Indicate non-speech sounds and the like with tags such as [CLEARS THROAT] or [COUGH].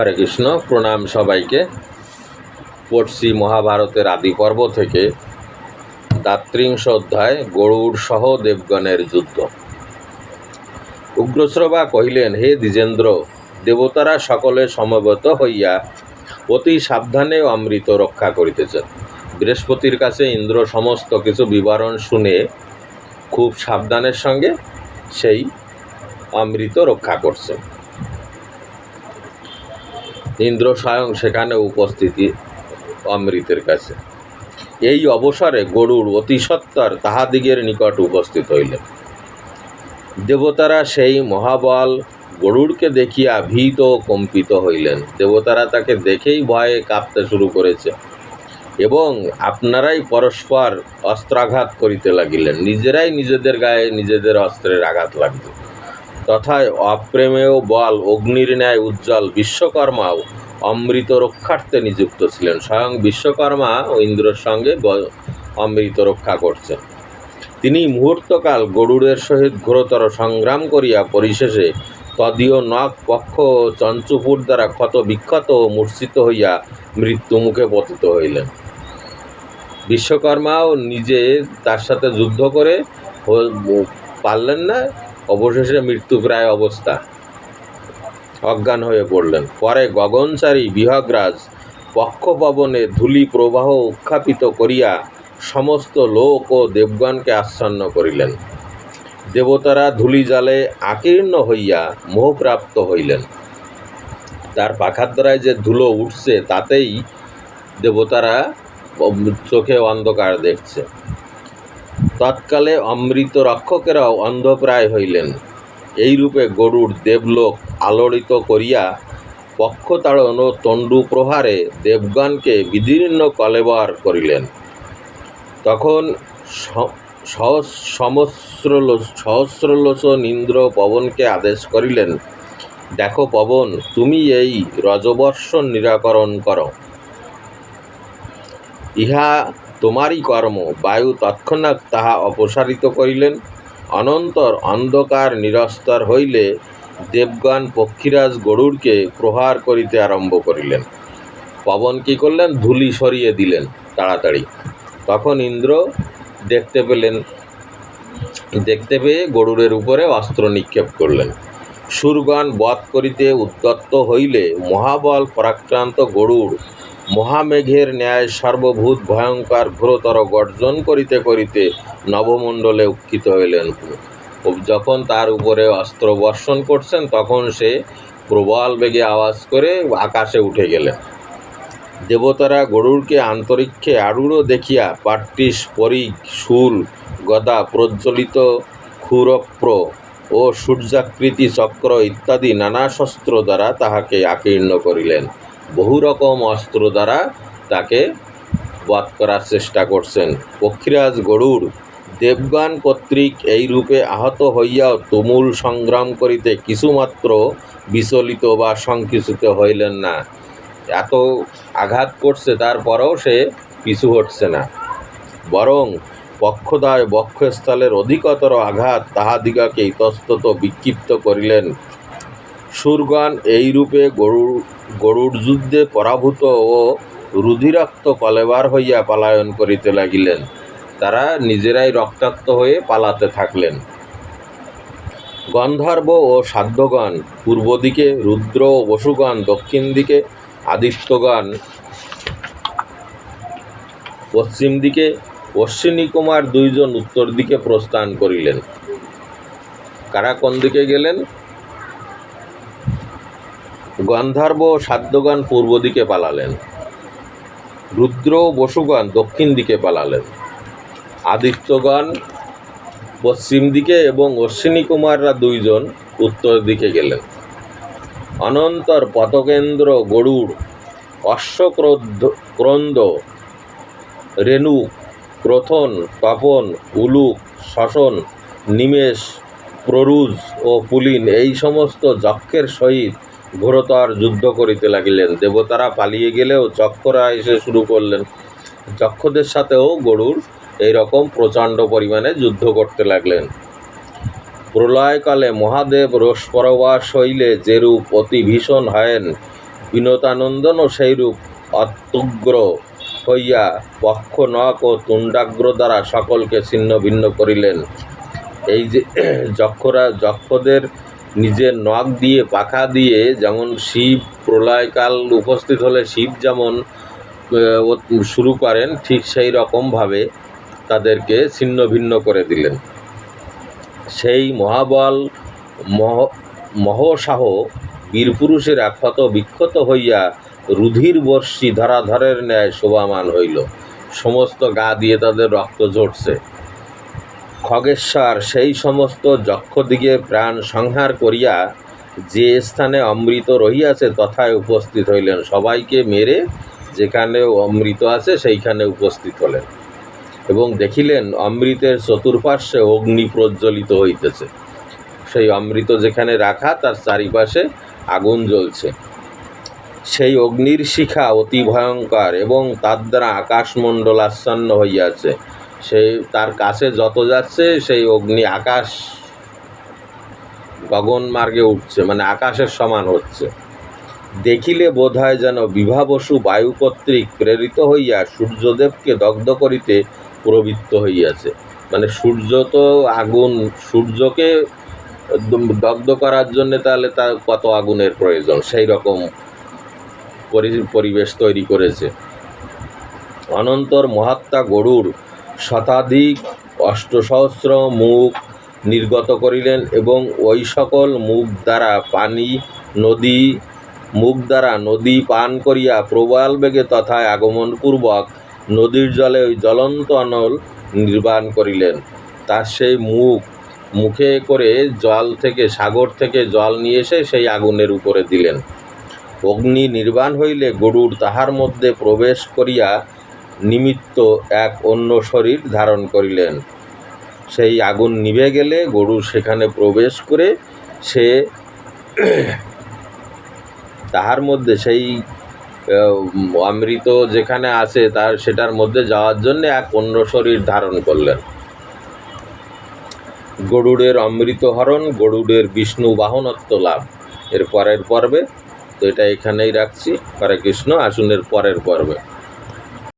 হরে কৃষ্ণ প্রণাম সবাইকে। পড়ছি মহাভারতের আদি পর্ব থেকে। দাত্রিংশ অধ্যায় গরুর সহ দেবগণের যুদ্ধ। উগ্রশ্রবা কহিলেন, হে দ্বিজেন্দ্র, দেবতারা সকলে সমবেত হইয়া অতি সাবধানে অমৃত রক্ষা করিতেছেন। বৃহস্পতির কাছে ইন্দ্র সমস্ত কিছু বিবরণ শুনে খুব সাবধানের সঙ্গে সেই অমৃত রক্ষা করছেন। ইন্দ্র স্বয়ং সেখানে উপস্থিতি অমৃতের কাছে। এই অবসরে গরুর অতি সত্বর তাহাদিগের নিকট উপস্থিত হইলেন। দেবতারা সেই মহাবল গরুড়কে দেখিয়া ভীত ও কম্পিত হইলেন। দেবতারা তাকে দেখেই ভয়ে কাঁপতে শুরু করেছে এবং আপনারাই পরস্পর অস্ত্রাঘাত করিতে লাগিলেন। নিজেরাই নিজেদের গায়ে নিজেদের অস্ত্রের আঘাত লাগবে তথায় অপ্রেমেয় বল, অগ্নির ন্যায় উজ্জ্বল, বিশ্বকর্মাও অমৃত রক্ষার্থে নিযুক্ত ছিলেন। স্বয়ং বিশ্বকর্মা ইন্দ্রের সঙ্গে অমৃত রক্ষা করছেন। তিনি মুহূর্তকাল গরুড়ের সহিত ঘোরতর সংগ্রাম করিয়া পরিশেষে তদীয় নখ পক্ষ চঞ্চুপুর দ্বারা ক্ষত বিক্ষত ও মূর্ছিত হইয়া মৃত্যুমুখে পতিত হইলেন। বিশ্বকর্মাও নিজে তার সাথে যুদ্ধ করে পারলেন না। অবশেষে মৃত্যুপ্রায় অবস্থা। অজ্ঞান হয়ে পড়লেন। পরে গগনচারী বিহগ্রাজ পক্ষপবনে ধূলি প্রবাহ উত্থাপিত করিয়া সমস্ত লোক ও দেবগণকে আচ্ছন্ন করিলেন। দেবতারা ধূলি জালে আকীর্ণ হইয়া মোহপ্রাপ্ত হইলেন। তার পাখার দ্বারায় যে ধুলো উঠছে, তাতেই দেবতারা চোখে অন্ধকার দেখছে। তৎকালে অমৃত রক্ষকেরাও অন্ধপ্রায় হইলেন। এইরূপে গরুর দেবলোক আলোড়িত করিয়া পক্ষতাড়ন ও তণ্ডু প্রহারে দেবগণকে বিদীর্ণ কলেবর করিলেন। তখন স- সহস- সহস্রলোচন ইন্দ্র পবনকে আদেশ করিলেন, দেখো পবন, তুমি এই রজবর্ষ নিরাকরণ করো। ইহা তোমারই কর্ম। বায়ু তৎক্ষণাৎ তাহা অপসারিত করিলেন। অনন্তর অন্ধকার নিরস্তর হইলে দেবগণ পক্ষীরাজ গরুড়কে প্রহার করিতে আরম্ভ করিলেন। পবন কী করলেন? ধুলি সরিয়ে দিলেন তাড়াতাড়ি। তখন ইন্দ্র দেখতে পেলেন, দেখতে পেয়ে গরুড়ের উপরে অস্ত্র নিক্ষেপ করলেন। সুরগণ বধ করিতে উদ্যত্ত হইলে মহাবল পরাক্রান্ত গরুড় মহামেঘের ন্যায় সর্বভূত ভয়ঙ্কর ঘোরতর গর্জন করিতে করিতে নবমণ্ডলে উক্ষিত হইলেন যখন তার উপরে অস্ত্র বর্ষণ করছেন, তখন সে প্রবল বেগে আওয়াজ করে আকাশে উঠে গেলেন। দেবতারা গরুরকে আন্তরিক্ষে আরূঢ় দেখিয়া পাট্টিস, পরিগ শুল গদা, প্রজ্বলিত ক্ষুরপ্র ও সূর্যাকৃতি চক্র ইত্যাদি নানা শস্ত্র দ্বারা তাহাকে আকীর্ণ করিলেন। বহু রকম অস্ত্র দ্বারা তাকে বধ করার চেষ্টা করছেন। পক্ষীরাজ গরুর দেবগান কর্তৃক এই রূপে আহত হইয়াও তুমুল সংগ্রাম করিতে কিছুমাত্র বিচলিত বা সংকুচিত হইলেন না। এত আঘাত করছে তারপরেও সে পিছু হটছে না। বরং পক্ষদয় বক্ষস্থলের অধিকতর আঘাত তাহাদিগাকে ইতস্তত বিক্ষিপ্ত করিলেন। সুরগণ এইরূপে গরুর গরুর যুদ্ধে পরাভূত ও রুধিরাক্ত কলেবার হইয়া পলায়ন করিতে লাগিলেন। তারা নিজেরাই রক্তাক্ত হয়ে পালাতে থাকলেন। গন্ধর্ব ও সাধ্যগণ, পূর্ব দিকে রুদ্র ও বসুগণ, দক্ষিণ দিকে আদিত্যগণ, পশ্চিম দিকে অশ্বিনী কুমার দুইজন, উত্তর দিকে প্রস্থান করিলেন। কারা কোন দিকে গেলেন? গন্ধর্ব ও সাধ্যগণ পূর্ব দিকে পালালেন। রুদ্র বসুগণ দক্ষিণ দিকে পালালেন। আদিত্যগণ পশ্চিম দিকে এবং অশ্বিনী কুমাররা দুইজন উত্তর দিকে গেলেন। অনন্তর পতকেন্দ্র গরুড়, অশ্বক্রোধ, ক্রন্দ, রেণু, ক্রথন, তপন, উলুক, শশন, নিমেষ, প্ররুজ ও পুলিন এই সমস্ত যক্ষের সহিত ঘোরতর যুদ্ধ করিতে লাগিলেন। দেবতারা পালিয়ে গেলেও চক্ষরা এসে শুরু করলেন। যক্ষদের সাথেও গরুর এই রকম প্রচণ্ড পরিমাণে যুদ্ধ করতে লাগলেন। প্রলয়কালে মহাদেব রোষ পরবাস হইলে যেরূপ অতি ভীষণ হয়েন বিনোদানন্দনও সেইরূপ অত্যগ্র হইয়া পক্ষ, নখ ও তুণ্ডাগ্র দ্বারা সকলকে ছিন্ন ভিন্ন করিলেন। এই যে, [CLEARS THROAT] যক্ষরা, যক্ষদের নিজের নখ দিয়ে, পাখা দিয়ে যেমন শিব প্রলয়কাল উপস্থিত হলে শিব যেমন শুরু করেন, ঠিক সেই রকমভাবে তাদেরকে ছিন্ন ভিন্ন করে দিলেন। সেই মহাবল মহ, মহসাহ বীরপুরুষেরা ক্ষত বিক্ষত হইয়া রুধির বর্ষি ধরাধরের ন্যায় শোভামান হইল। সমস্ত গা দিয়ে তাদের রক্ত ঝরছে। খগেশ্বর সেই সমস্ত যক্ষদিগে প্রাণ সংহার করিয়া যে স্থানে অমৃত রহিয়াছে তথায় উপস্থিত হইলেন। সবাইকে মেরে যেখানে অমৃত আছে সেইখানে উপস্থিত হলেন এবং দেখিলেন অমৃতের চতুর্পার্শ্বে অগ্নি প্রজ্বলিত হইতেছে। সেই অমৃত যেখানে রাখা, তার চারিপাশে আগুন জ্বলছে। সেই অগ্নির শিখা অতি ভয়ঙ্কর এবং তার দ্বারা আকাশমণ্ডল আচ্ছন্ন হইয়াছে। সেই তার কাছে যত যাচ্ছে, সেই অগ্নি আকাশ গগন মার্গে উঠছে মানে আকাশের সমান হচ্ছে। দেখিলে বোধ হয় যেন বিভাবসু বায়ু কর্তৃক প্রেরিত হইয়া সূর্যদেবকে দগ্ধ করিতে প্রবৃত্ত হইয়াছে। মানে সূর্য তো আগুন, সূর্যকে দগ্ধ করার জন্য তাহলে তার কত আগুনের প্রয়োজন? সেই রকম পরি- পরিবেশ তৈরি করেছে। অনন্তর মহাত্মা গরুর শতাধিক অষ্টসহস্র মুখ নির্গত করিলেন এবং ওই সকল মুখ দ্বারা পানি, নদী, মুখ দ্বারা নদী পান করিয়া প্রবল বেগে তথায় আগমনপূর্বক নদীর জলে ওই জ্বলন্ত অনল নির্বাণ করিলেন। তার সেই মুখ, মুখে করে জল থেকে, সাগর থেকে জল নিয়ে এসে সেই আগুনের উপরে দিলেন। অগ্নি নির্বাণ হইলে গরুর তাহার মধ্যে প্রবেশ করিয়া নিমিত্ত এক অন্য শরীর ধারণ করিলেন। সেই আগুন নিভে গেলে গরু সেখানে প্রবেশ করে সে তাহার মধ্যে সেই অমৃত যেখানে আছে তার সেটার মধ্যে যাওয়ার জন্য এক অন্য শরীর ধারণ করলেন। গরুড়ের অমৃত হরণ, গরুড়ের বিষ্ণু বাহনত্ব লাভ। এর পরের পর্বে, তো এটা এখানেই রাখছি। হরে কৃষ্ণ আসুনের পরের পর্বে।